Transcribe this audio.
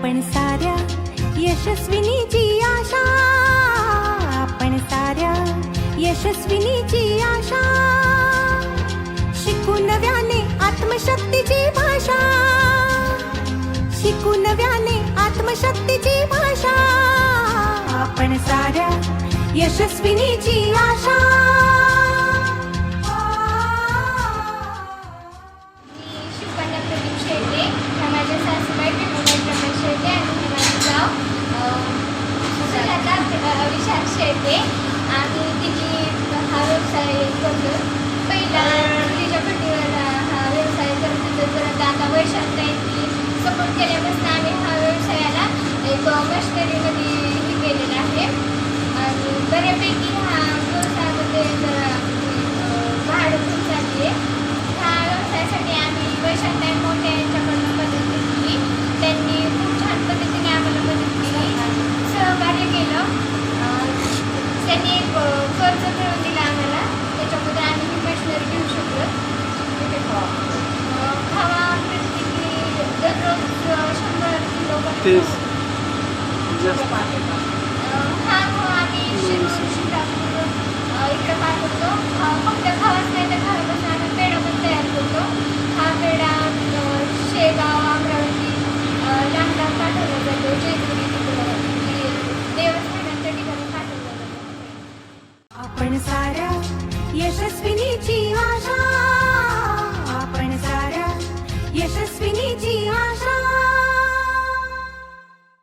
आपण साऱ्या यशस्विनीची आशा आपण साऱ्या यशस्विनीची आशा. शिकू नव्याने आत्मशक्तीची भाषा शिकू नव्याने आत्मशक्तीची भाषा. आपण साऱ्या यशस्विनीची आशा सुजाता येते आणि तिची आम्ही हा व्यवसाय करतो पहिला तिच्या पट्टीवर हा व्यवसाय करत होतो परत आता वैशाखताईंनी सपोर्ट केल्यापासून आम्ही हा व्यवसायाला एक मशनरीमध्ये हे केलेला आहे. आणि बऱ्यापैकी जातो. आपण साऱ्या यशस्विनीची आशा